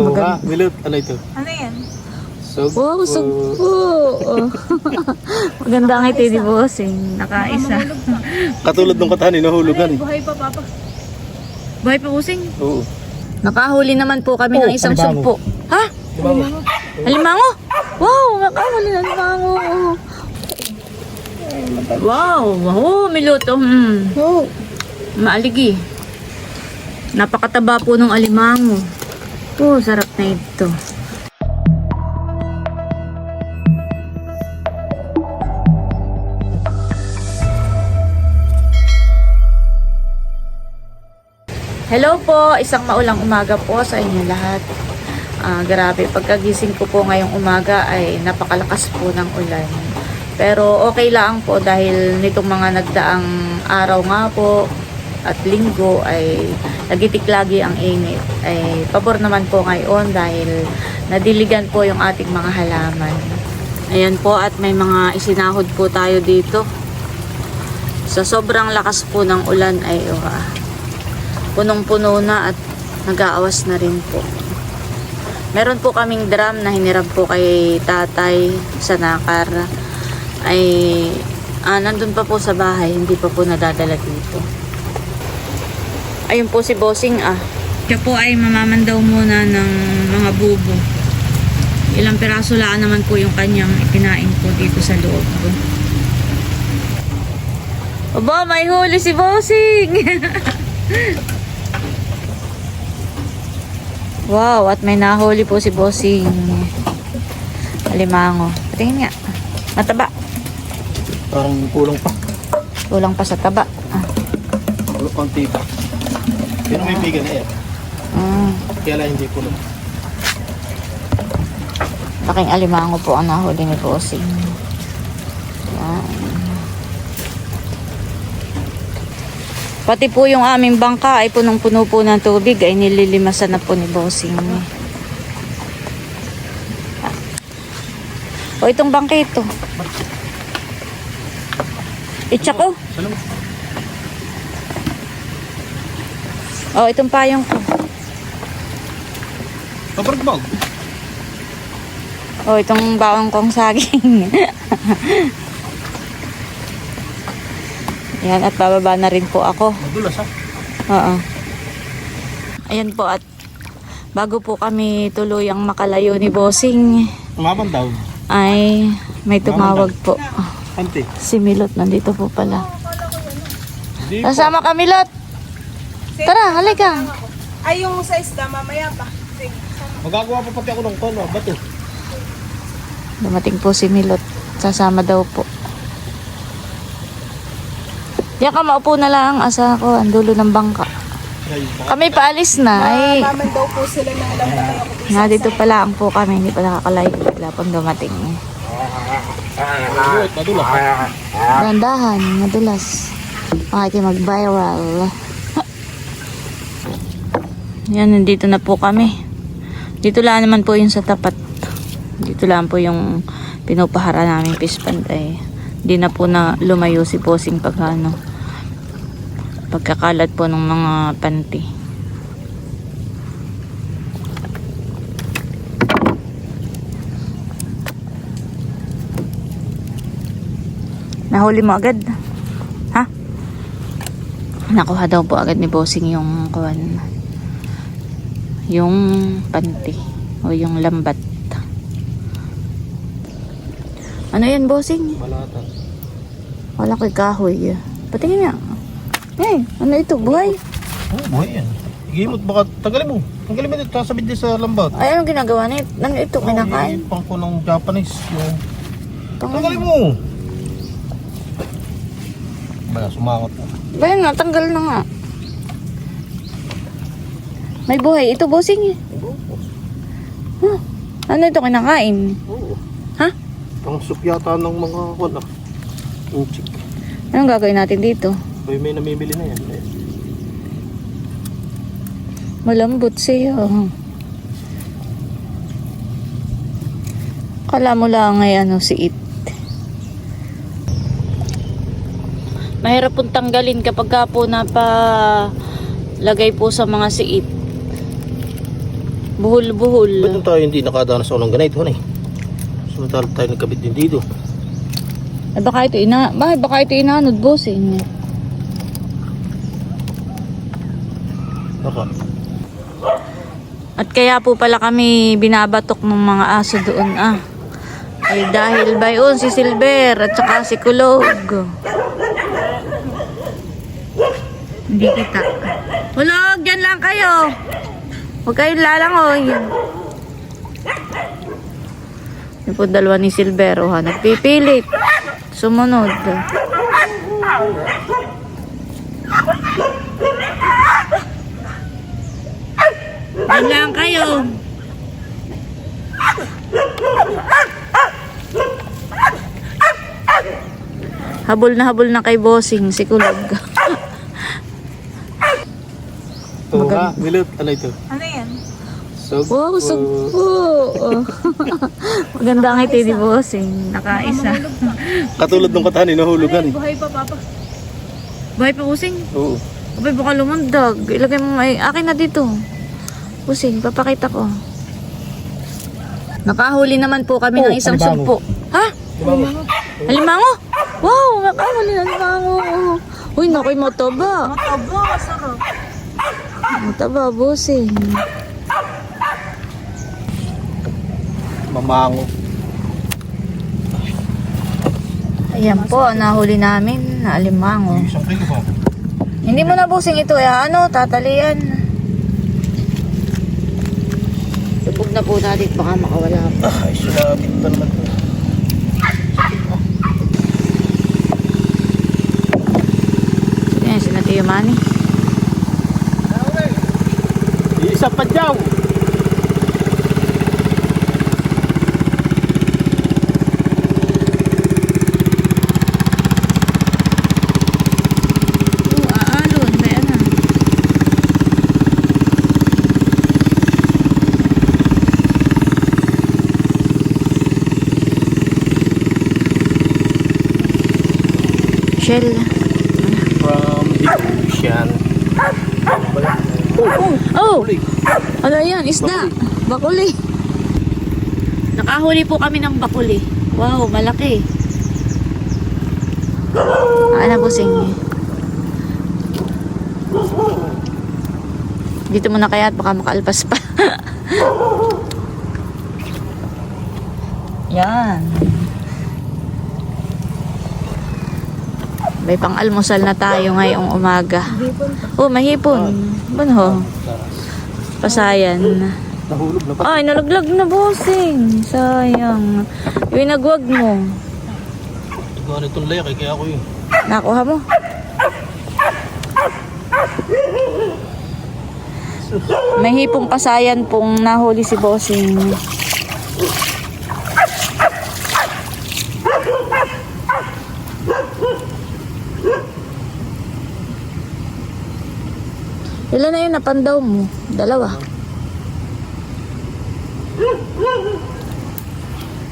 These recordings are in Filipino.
Oo Maganda. nga, milot. Ano ito? Ano yan? Sug. Wow, sugpo. Oh. Maganda ang iti ni Bossing. Nakaisa. Katulad ng katahan, hinahulugan eh. Buhay pa, Papa. Buhay pa Bossing. Oo. Nakahuli naman po kami ng Oh, isang alimango. sugpo. Ha? Alimango? Wow, nakahuli ng alimango. Wow, wow, miluto. Hmm. Oh. Maaligi. Napakataba po ng alimango. Oh, sarap na ito. Hello po, isang maulang umaga po sa inyo lahat. Ah, grabe, pagkagising ko po ngayong umaga ay napakalakas po ng ulan. Pero okay lang po dahil nitong mga nagdaang araw nga po at linggo ay nagitik lagi ang init. Ay pabor naman po ngayon dahil nadiligan po yung ating mga halaman. Ayan po at may mga isinahod po tayo dito. Sa sobrang lakas po ng ulan ay uh, punong-puno na at nag-aawas na rin po. Meron po kaming drum na hinirap po kay tatay sa nakar. Ay, ah, nandun pa po sa bahay, hindi pa po nadadala dito. Ayun po si Bossing ah. Siya po ay mamamandaw muna ng mga bubo. Ilang piraso lang naman po yung kanyang ikinain po dito sa loob ko. Aba, may huli si Bossing! Wow, at may nahuli po si Bossing. Alimango. Patingin nga. Mataba. Parang kulang pa. Kulang pa sa taba. Ah. Kulang konti pa. Pero may bigan na yan. Mm. Kaya lang hindi kulang. Laking alimango po ang nahuli ni Bossing. Yan. Pati po yung aming bangka ay punong-puno po ng tubig ay nililimasan na po ni Bossing. O itong bangka ito. Itsa ko. Salam. O itong payong ko. Pabragbag. O itong baong kong saging. Yan at bababa na rin po ako. Madulas ha. Oo. Ayan po at bago po kami tuluyang makalayo ni Bossing Umaban daw. ay may tumawag po. Ante. Si Milot nandito po pala. Kasama ka Milot! Tara, halika. Ay, yung sa isda, mamaya pa. Sige. Magagawa pa pati ako ng kono. Bato. Dumating po si Milot. Sasama daw po. Yan ka, maupo na lang. Asa ko, ang dulo ng bangka. Kami paalis na. Ay, Naman daw po sila ng alam na nga dito pala ang po kami. Hindi pa nakakalayo. Wala pang dumating. Madulas, madulas. Gandahan, madulas. Okay, mag-viral. Yan, nandito na po kami. Dito lang naman po yung sa tapat. Dito lang po yung pinupahara namin fish pond ay hindi na po na lumayo si Posing pagkano. Pagkakalat po ng mga panty. Nahuli mo agad? Ha? Nakuha daw po agad ni Bossing yung kuwan. Yung panty. O yung lambat. Ano yan, Bossing? Malatan. Wala kay kahoy. Patingin nga. Eh, ano ito? Buhay? Oh, buhay yan. Igimot baka tagalin mo. Tanggalin mo dito. Sasabit din sa lambat. Ay, anong ginagawa nito? Ano ito? Kinakain? Pang ko ng Japanese. Yung... Pang- Tanggalin mo. Bala, sumangot na. Ba yun nga, tanggal na nga. May buhay. Ito, Bossing. eh. Huh? Ano ito? Kinakain? Oo. Ha? Ang soup yata ng mga wala. Yung chick. Anong gagawin natin dito? May may namimili na yan. Ayan. Malambot siya. Kala mo lang ay ano si It. Mahirap pong tanggalin kapag ka po napa lagay po sa mga siit. Buhol-buhol. Ba't tayo hindi nakadanas sa unang ganito, ano eh? Samantala tayo nagkabit din dito. Eh baka ito ina, bakit baka ito inanod bossing? Baka. At kaya po pala kami binabatok ng mga aso doon ah. Ay dahil ba yun si Silver at saka si Kulog. Hindi kita. Kulog, dyan lang kayo. Huwag kayong lalangoy. Yung po dalawa ni Silver, oh, ha, nagpipilit. Sumunod. Dyan lang kayo. Habol na habol na kay bossing si Kulog. Oo ha, milot. Ano ito? So, Wow, sugpo. Maganda ang ngiti ni bossing. Nakaisa. katulad ng katahan, nahulugan eh. Buhay pa, Papa. Buhay pa bossing. Oo. Abay, baka lumundag. Ilagay mo may akin na dito. Bossing, papakita ko. Nakahuli naman po kami ng Oh, isang alimango. sugpo. Ha? Alimango? Wow, nakahuli ng alimango. Uy, nakoy mataba. Mataba, masarap. Mataba, bossing. Mamango. Ayan po, nahuli namin na alimango. Isang kilo ba? Hindi mo na busing ito eh. Ano, tatalian. Lubog na po natin baka makawala pa. Ah, ay sulabit pa naman ito. Ayan, si Natio Manny. Isa pa dyaw. Oo, aalon. May ano. Shell. From the ocean. Oh! Ano yan? Isda. Bakuli. Nakahuli po kami ng bakuli. Wow, malaki. Ano po sing? Dito muna kaya at baka makaalpas pa. Yan. May pang almusal na tayo ngayong umaga. Oh, mahipon. Bunho. Pasayan. Ay, nalaglag na bossing. Sayang. Yung nagwag mo. Ikaw na itong layak eh, kaya ako yun. Nakuha mo. May pasayan pong nahuli si bossing. Ilan na yun napandaw mo? Dalawa.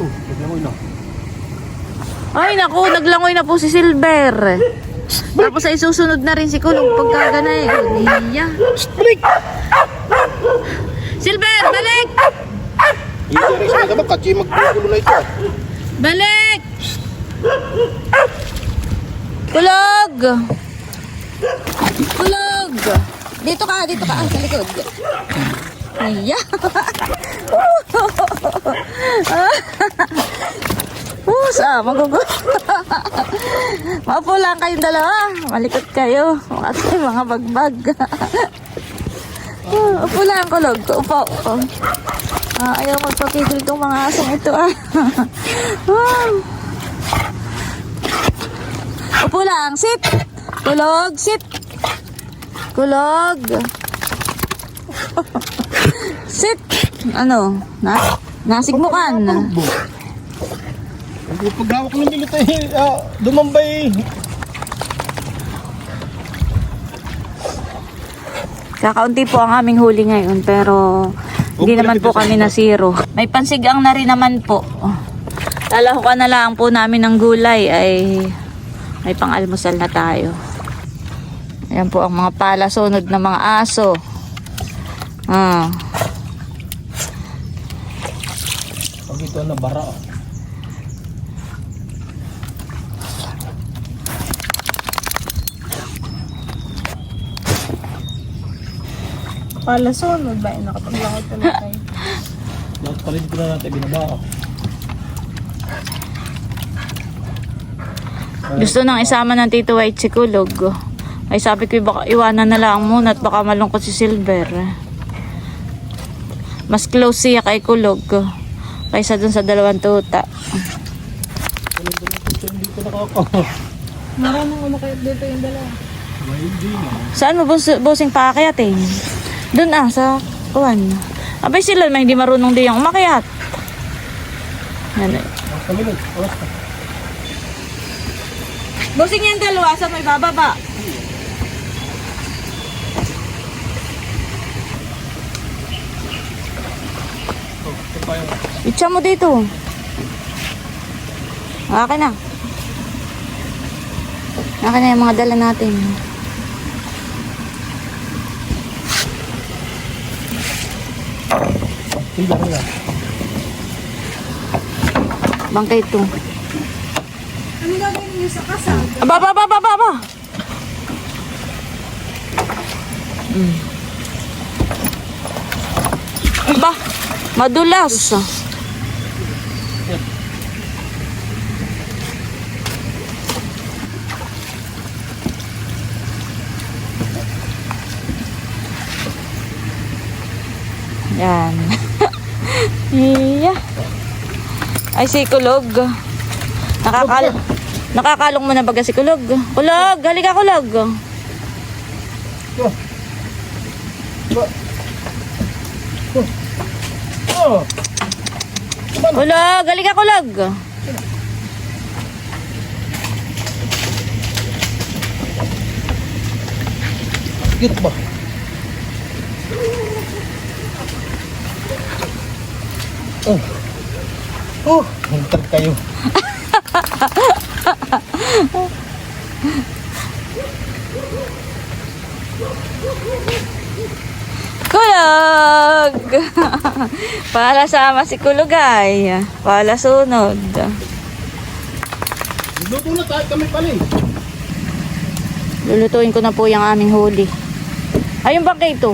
Oh, yun ah. Ay, naku, naglangoy na po si Silver. Tapos ay susunod na rin si Kulong pagka ganay. Iya. Balik! Silver, balik! Yung rin sa mga katsi na. Balik! Kulog! Kulog! Dito ka, dito ka. Ah, sa likod. Iya. Pusa, magugo. Maupo lang kayong dalawa. Malikot kayo. Kasi mga bagbag. Upo lang, kulog. Upo. Ah, ayaw magpapigil tong mga asong ito ah. Upo lang, sit. Kulog, sit. Kulog. sit. Ano? Na nasigmukan. Paghawak ng bilit eh, ah, dumambay. Kakaunti po ang aming huli ngayon pero hindi naman po kami na zero. May pansigang na rin naman po. Lalahukan na lang po namin ng gulay ay may pang-almusal na tayo. Ayan po ang mga palasunod ng mga aso. Ah. Pag ito na bara. oh. Pala sunod ba? Nakapaglakad ko na tayo. Lahat pa rin ko na natin binaba. oh. Gusto nang isama ng Tito White si Kulog. Ay sabi ko baka iwanan na lang muna at baka malungkot si Silver. Mas close siya kay Kulog kaysa dun sa dalawang tuta. Hindi ko nakaka. Maraming umakit dito yung dalawa. Saan mo bus busing paakyatin? Doon ah, sa kuwan. Abay sila may hindi marunong din yung umakyat. Yan eh. Busing yan dalawa sa may bababa. Itcha mo dito. Akin na. Akin na yung mga dala natin. Bangkay ito. Ano gagawin niyo sa kasal? Aba, aba, aba, aba, aba. Mm. Aba, madulas. Yan. iya. Ay, si Kulog. Nakakal Nakakalong mo na baga si Kulog. Kulog, halika Kulog. Oh. Oh. Kulog, halika Kulog. Git ba? Oh. Oh, hintag kayo. Kulog! Para sama si Kulog ay. Para sunod. Luto na tayo kami pala eh. Lulutuin ko na po yung aming huli. Ayun ba kayo ito?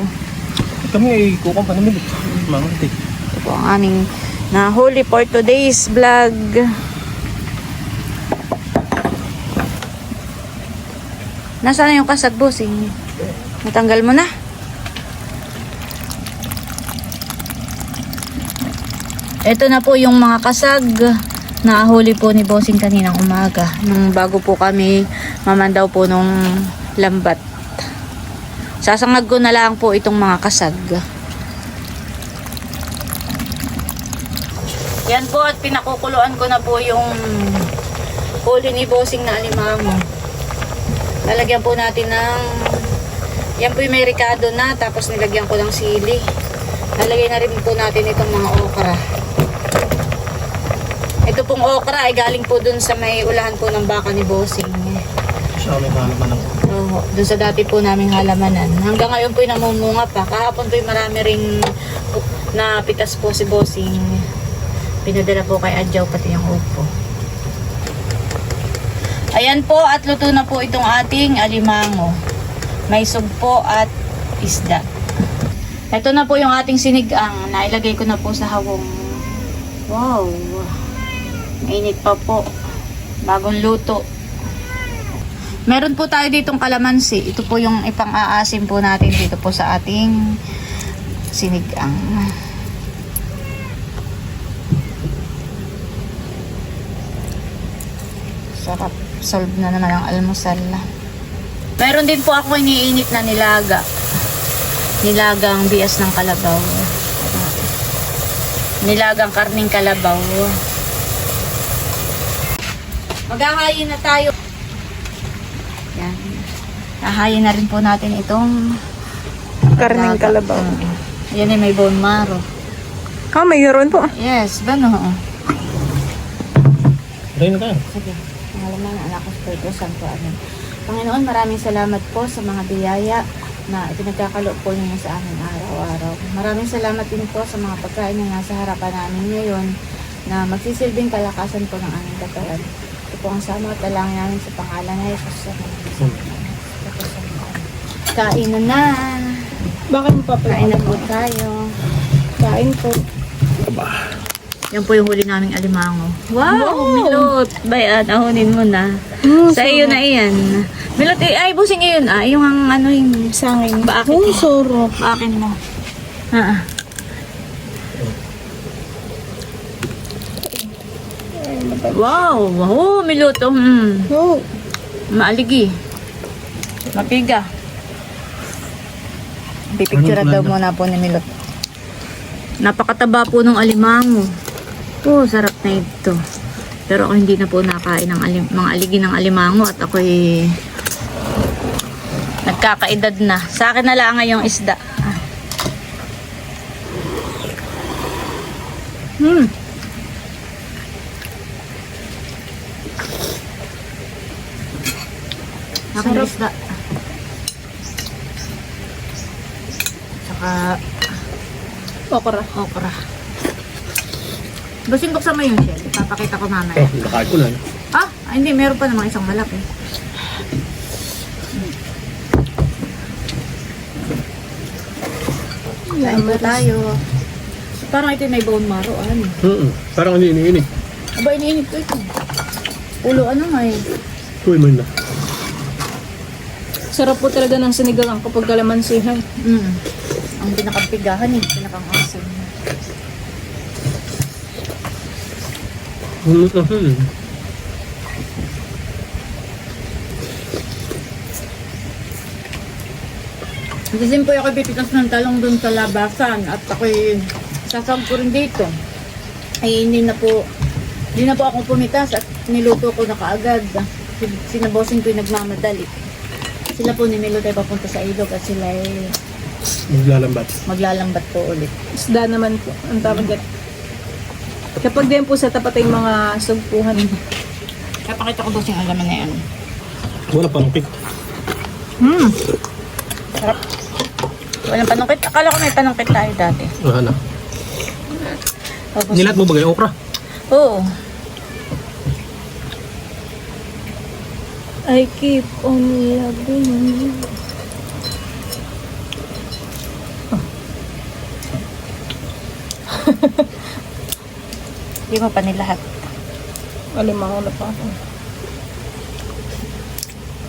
Kami ay kukang pa namin. Mga ate. Ito po ang aming nahuli for today's vlog. Nasaan na yung kasag bossing? Natanggal mo na? Ito na po yung mga kasag na huli po ni Bossing kaninang umaga. Nung bago po kami mamandaw po nung lambat. Sasangag ko na lang po itong mga kasag. Yan po at pinakukuluan ko na po yung huli ni Bossing na alimango. Lalagyan po natin ng yan po yung may na tapos nilagyan ko ng sili. Lalagay na rin po natin itong mga okra. Ito pong okra ay galing po dun sa may ulahan po ng baka ni Bossing. Siya may halaman ng Oo, dun sa dati po naming halamanan. Hanggang ngayon po yung namumunga pa. Kahapon po yung marami ring napitas po si Bossing. Pinadala po kay Adjaw pati yung upo. Ayan po at luto na po itong ating alimango. May sugpo at isda. Ito na po yung ating sinigang. Nailagay ko na po sa hawong. Wow! Mainit pa po. Bagong luto. Meron po tayo ditong kalamansi. Ito po yung ipang-aasim po natin dito po sa ating sinigang. Sarap. Solve na naman ang almusal. Meron din po ako iniinit na nilaga. Nilagang bias ng kalabaw. Nilagang karning kalabaw. Maghahayin na tayo. Yan. Hahayin na rin po natin itong Karning laga. kalabaw. Oo. Yan ay may bone marrow. Ah, mayroon po. Yes, bano? Rin na tayo. Sige. Pangalaman, anak ko Espiritu Santo. Amen. Panginoon, maraming salamat po sa mga biyaya na ipinagkakaloob po ninyo sa amin araw-araw. Maraming salamat din po sa mga pagkain na nasa harapan namin ngayon na magsisilbing kalakasan po ng aming katawan. Ito po ang sama at dalangin namin sa pangalan ng Jesus. Kain na na. Bakit mo pa Kain na po tayo. Kain po. Yan po yung huli naming alimango. Wow! Milot! Bayan, ahonin mo na. Mm, Sa iyo na iyan. Milot, eh, ay, busing iyon ah. Yung ang ano yung Sangin. Bakit? Oh, soro. akin mo. Ha. Wow! Wow! Miluto. Hmm. Oh. Maaligi. Mapiga. Pipicture daw muna po ni Milot. Napakataba po ng alimango. Oh, sarap na ito. Pero ako hindi na po nakain ng alim, mga aligi ng alimango at ako'y nagkakaedad na. Sa akin na lang ngayong isda. Hmm. Akin na isda. Saka Okra. okra. Basing buksan mo yung shell. Papakita ko mamaya. Oh, nakain ko na. Ah, ay, hindi. Meron pa namang isang malaki. Kain po tayo. Parang ito may bone marrow. Ano? Mm Parang hindi iniinig. Aba, iniinit ko ito. Ulo ano nga eh. Uy, mo na. Sarap po talaga ng sinigang kapag kalamansihan. Mm. Ang pinakapigahan eh. Pinakang asin. Mm -hmm. Kasi po ako pipitas ng talong dun sa labasan at ako'y sasab ko rin dito. Ay hindi na po, hindi na po ako pumitas at niluto ko na kaagad. Sin- Sinabosin ko yung nagmamadali. Sila po ni Milo tayo papunta sa ilog at sila ay Maglalambat. maglalambat po ulit. Isda naman po. Ang tawag dyan. Kapag din po sa tapat ay mga sugpuhan. Kaya pakita ko boss yung alaman na yan. Wala pang pick. Hmm. Sarap. Walang panungkit. Akala ko may panungkit tayo dati. Wala na. Tapos, Nilat mo ba kayo okra? Oo. I keep on loving you. Hindi mo pa nilahat. Alimango na pa ako.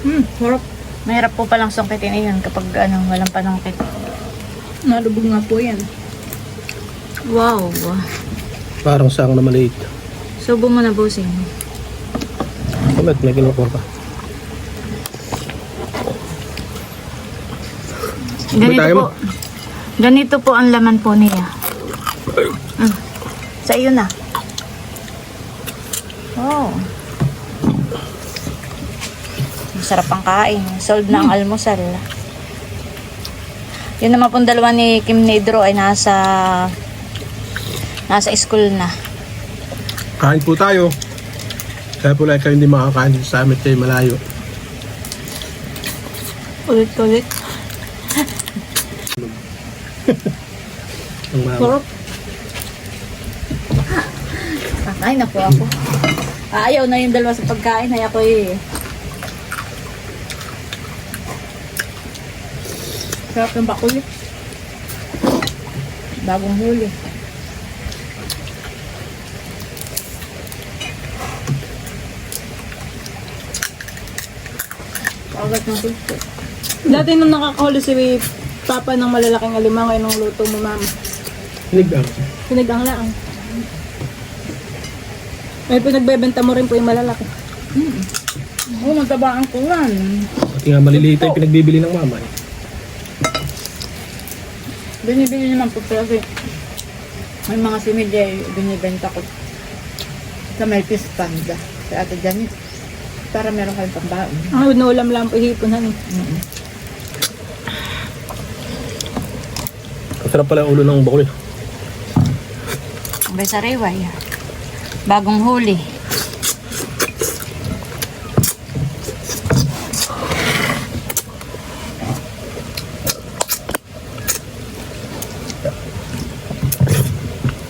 Hmm, sarap. Mahirap po palang sungkitin yan kapag ano, walang panungkit. Nalubog nga po yan. Wow. Parang sang na maliit. Subo mo na busing. Kumat, may kinukor pa. Ganito po. mo? Ganito po ang laman po niya. Mm. Sa iyo na. Oh. Masarap ang kain. Sold na ang almusal. Yun naman pong dalawa ni Kim Nedro ay nasa nasa school na. Kain po tayo. Kaya po lang kayo hindi makakain sa amin kayo malayo. Ulit-ulit. Ang mama. Sarap. Kakain na po ako. Ayaw na yung dalawa sa pagkain. Ay ako eh. Sarap ng bakuli. Bagong huli. Kagat ng gusto. Dati nung nakakahuli si Papa ng malalaking alimango, ay nung luto mo, mama. Hinigang. Sinigang lang. May pinagbebenta mo rin po yung malalaki. Oo, oh, mataba ang kuwan. Pati nga maliliit ay pinagbibili ng mama. Eh. Binibili naman po kasi may mga similya binibenta ko sa may fish pond sa ate Janet para meron kayong pambaon. Ang inuulam lang po hipunan. Mm-hmm. Masarap pala ang ulo ng bakuli. May sariway. Bagong huli.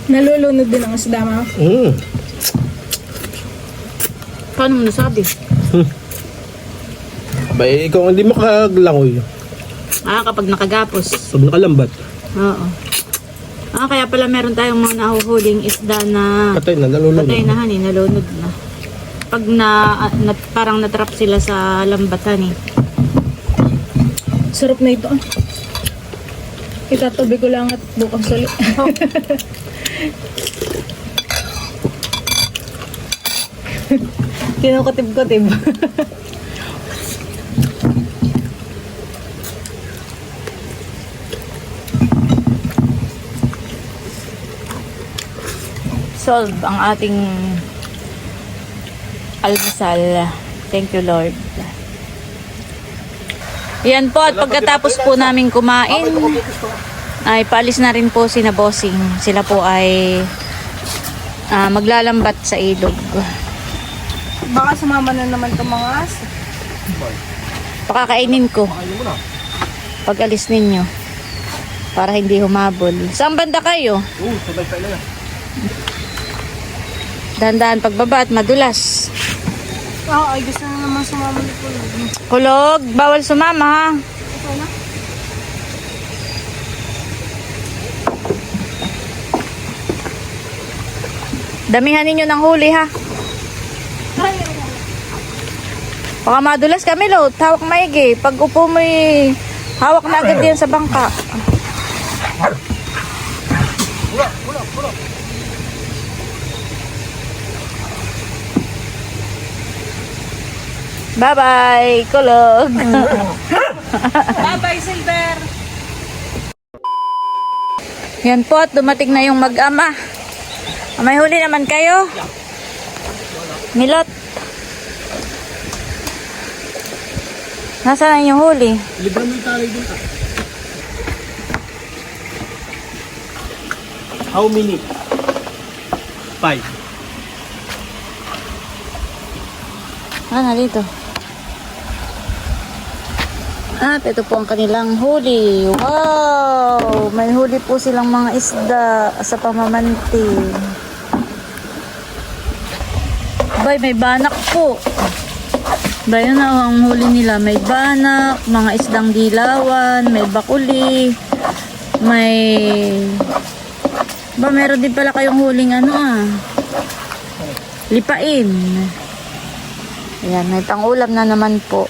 Nalulunod din ang isda mo. Mm. Paano mo nasabi? Bay, ikaw hindi makaglangoy. Ah, kapag nakagapos. Pag nakalambat, Oo. Ah, kaya pala meron tayong mga nahuhuling isda na patay na, nalulunod. patay na hani, nalunod na. Pag na, ah, na parang natrap sila sa lambatan eh. Sarap na ito. ah. Itatubi ko lang at bukas ulit. Kinukutib-kutib. Solve ang ating almusal. Thank you, Lord. Yan po, at pagkatapos po namin kumain, ay paalis na rin po si na bossing. Sila po ay ah, maglalambat sa ilog. Baka sumama na naman itong mga aso. Pakakainin ko. Pag alis ninyo. Para hindi humabol. Saan banda kayo? Oo, sabay sa na. Dahan-dahan pagbaba at madulas. Oo, ay gusto na naman sumama nito. Kulog, bawal sumama ha. Damihan ninyo ng huli ha. Baka madulas kami lo, hawak maigi. Pag upo mo eh, hawak na agad yan sa bangka. Bye-bye, kulog. Bye-bye, Silver! Yan po, at dumating na yung mag-ama. May huli naman kayo. Milot. Nasaan na yung huli? Libre mo yung talay dun. ah. How many? Five. Ah, na dito. At ito po ang kanilang huli. Wow! May huli po silang mga isda sa pamamanti. Bay, may banak po. Bay, na ang huli nila. May banak, mga isdang dilawan, may bakuli, may... Ba, meron din pala kayong huling ano ah. Lipain. Ayan, may pangulam na naman po.